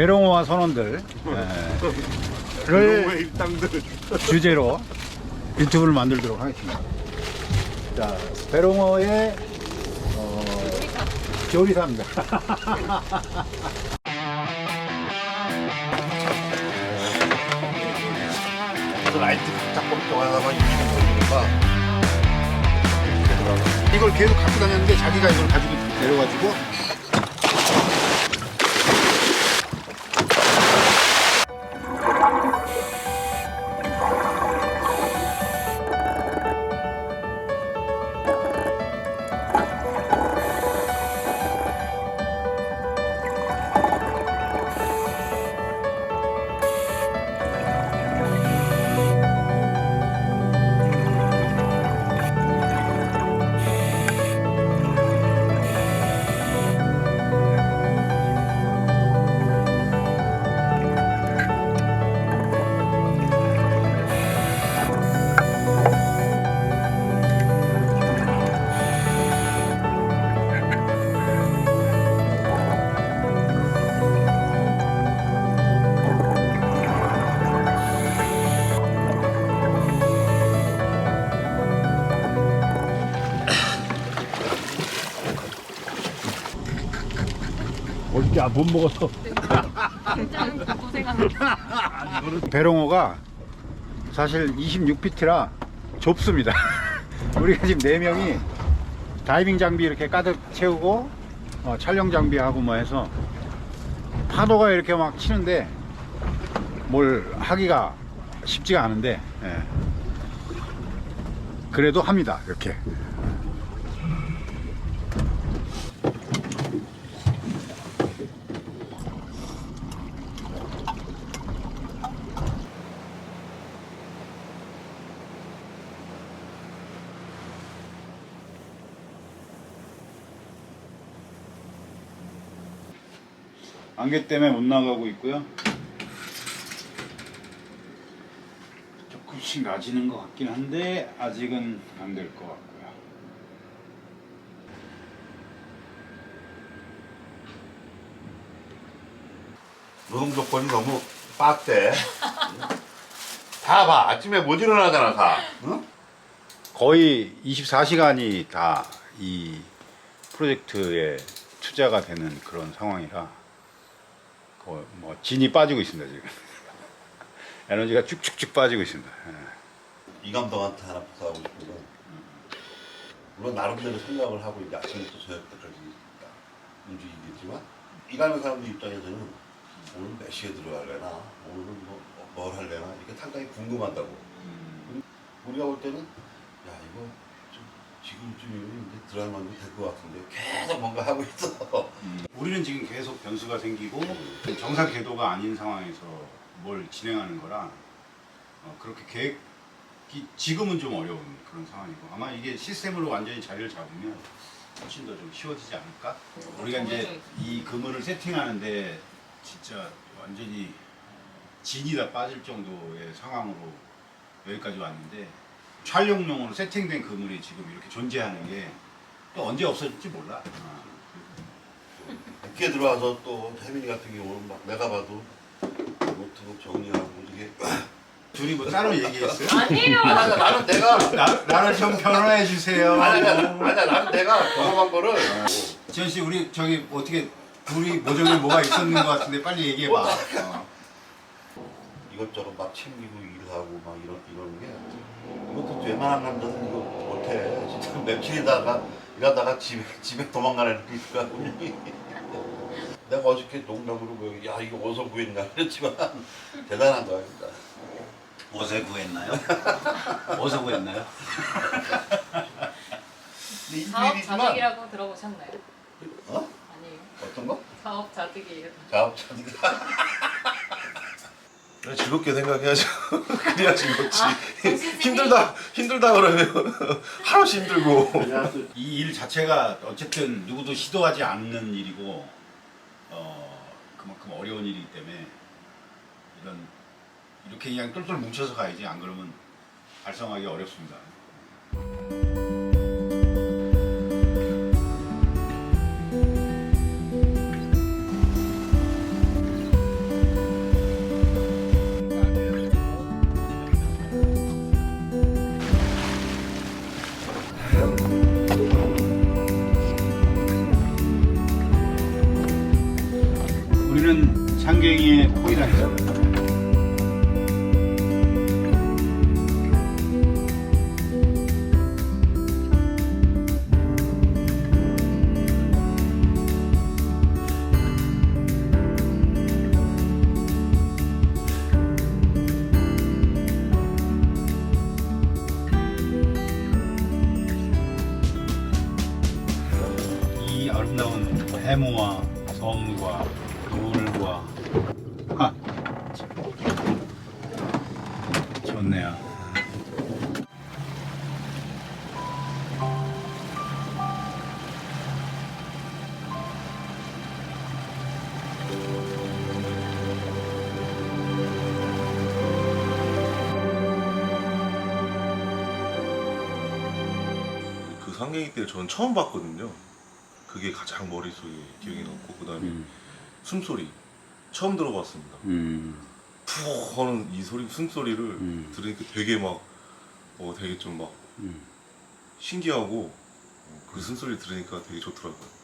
배롱어와 선원들 예. 주제로 유튜브를 만들도록 하겠습니다. 자, 배롱어의 어, 요리사입니다. 라이트 작품 동안하면 이기는 거니까. 이걸 계속 갖고 다녔는데 자기가 이걸 가지고 내려가지고 어떻게 못 먹었어? 굉장히 고생합니다. 배롱어가 사실 26피트라 좁습니다. 우리가 지금 4명이 다이빙 장비 이렇게 가득 채우고 어, 촬영 장비하고 뭐 해서 파도가 이렇게 막 치는데 뭘 하기가 쉽지가 않은데 예. 그래도 합니다 이렇게 안개 때문에 못 나가고 있고요 조금씩 나지는 것 같긴 한데 아직은 안 될 것 같고요 노동 조건이 너무 빡대. 다 봐. 아침에 못 일어나잖아, 다. 응? 거의 24시간이 다 이 프로젝트에 투자가 되는 그런 상황이라 거의 뭐 진이 빠지고 있습니다 지금. 에너지가 쭉쭉쭉 빠지고 있습니다. 예. 이 감독한테 하나 부탁하고 싶은 건 물론 나름대로 생각을 하고 이제 아침부터 저녁 때까지 움직이겠지만 일하는 사람들 입장에서는 오늘 몇 시에 들어갈래나 오늘은 뭐, 뭘 할래나 이게 상당히 궁금하다고. 우리가 볼 때는 야 이거 좀 지금쯤이면 이제 만도 될 것 같은데 계속 뭔가 하고 있어. 우리는 지금 계속 변수가 생기고 정상 궤도가 아닌 상황에서 뭘 진행하는 거라 어, 그렇게 계획이 지금은 좀 어려운 그런 상황이고 아마 이게 시스템으로 완전히 자리를 잡으면 훨씬 더 좀 쉬워지지 않을까? 우리가 이제 이 그물을 세팅하는데 진짜 완전히 진이 다 빠질 정도의 상황으로 여기까지 왔는데 촬영용으로 세팅된 그물이 지금 이렇게 존재하는 게 또 언제 없어질지 몰라. 아. 늦게 들어와서 또 혜민이 같은 경우는 막 내가 봐도 노트북 정리하고 이게 둘이 뭐 따로 얘기했어요? 아니에요. 아니 나는 내가 나, 나를 좀 변호해 주세요. 아니 아니 아니 나는 내가 경험한 거를 지현 씨 우리 저기 어떻게 둘이 모종에 뭐가 있었는 것 같은데 빨리 얘기해 봐. 어. 이것저것 막 챙기고 일하고 막 이런 이러는 게 이것도 웬만한 남자는 이거 못해 진짜 며칠이다가 일하다가 집에 집에 도망가는 그러니까 내가 어저께 농담으로 뭐, 야 이거 어디서 구했냐 그랬지만 대단한 거야 진짜 어디서 구했나요? 어디서 구했나요? 근데 사업 일주일이지만 자득이라고 들어보셨나요? 어? 아니에요. 어떤 거? 사업 자득이에요. 자업자니까 즐겁게 생각해야죠. 그래야 즐겁지. 아. 힘들다 힘들다 그러면 하루씩 힘들고. 이 일 자체가 어쨌든 누구도 시도하지 않는 일이고 어, 그만큼 어려운 일이기 때문에 이런 이렇게 그냥 똘똘 뭉쳐서 가야지 안 그러면 달성하기 어렵습니다. 우리는 창갱이의 코이라 했습니다. 이 아름다운 해무와 섬과 상갱이 때를 저는 처음 봤거든요. 그게 가장 머릿속에 기억에 남고 그다음에 음, 숨소리 처음 들어봤습니다. 음, 푹 하는 이 소리 숨소리를 음. 들으니까 되게 막 어, 되게 좀 막 음. 신기하고 어, 그 숨소리 들으니까 되게 좋더라고요.